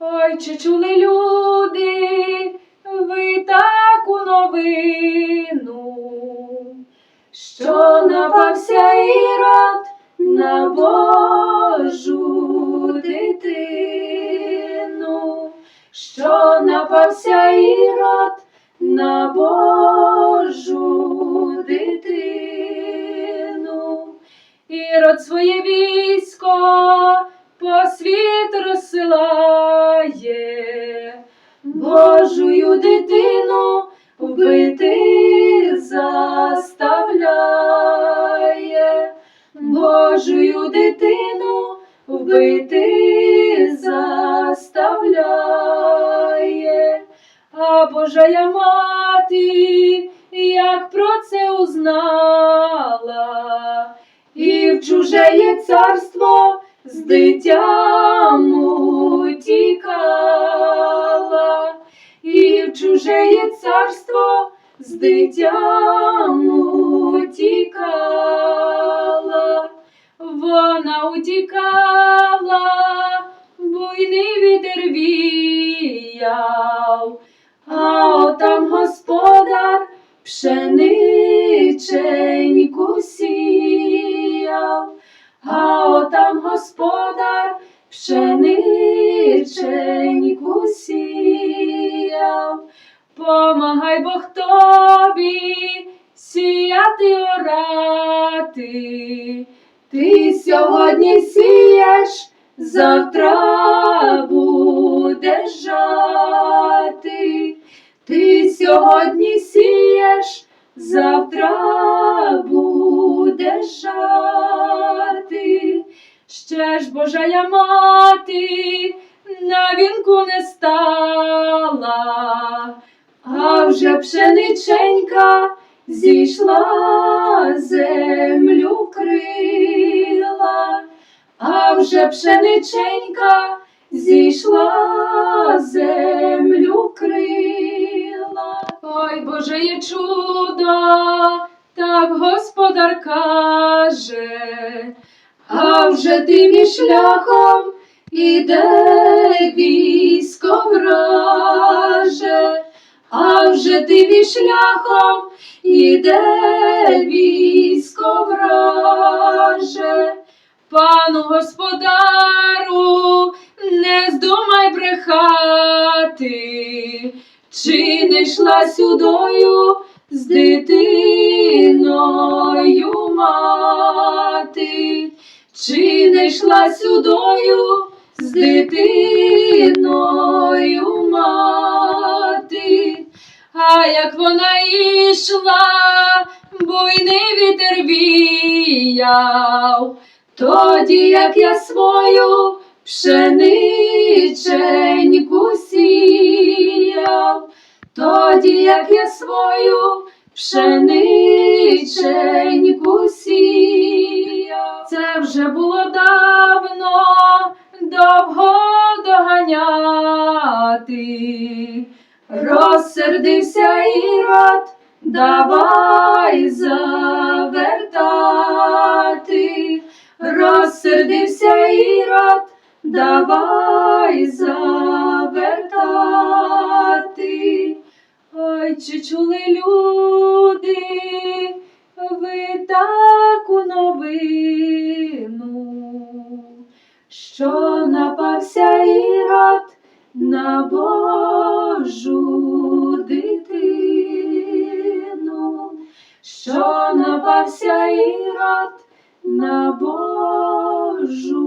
Ой, чи чули люди, ви таку новину, що напався ірод на Божу дитину, що напався ірод на Божу світ розсилає, Божую дитину вбити заставляє, Божую дитину вбити заставляє, а Божая мати, як про це узнала, і в чужеє царство з дитям утікала, і в чужеє царство. З дитям утікала, вона утікала, буйний вітер віяв, а отам господар пшениченьку господар пшениченьку сіяв. Помагай Бог тобі сіяти орати. Ти сьогодні сієш, завтра будеш жати. Ти сьогодні сієш, Божая мати на вінку не стала, а вже пшениченька зійшла, землю вкрила, а вже пшениченька зійшла, землю вкрила. Ой, Боже є чудо, так господар каже, а вже тим шляхом іде військо враже, а вже тим шляхом іде військо враже. Пану господару, не здумай брехати, чи не йшла сюдою з дитиною мати, чи не йшла сюдою з дитиною мати, а як вона йшла, буйний вітер віяв, тоді як я свою пшениченьку сіяв, тоді як я свою пшениченьку сіяв. Вже було давно, довго доганяти. Розсердився ірод, давай завертати. Розсердився ірод, давай завертати. Ой, чи чули люди, ви таку новину, на Божу дитину, що напався ірод на Божу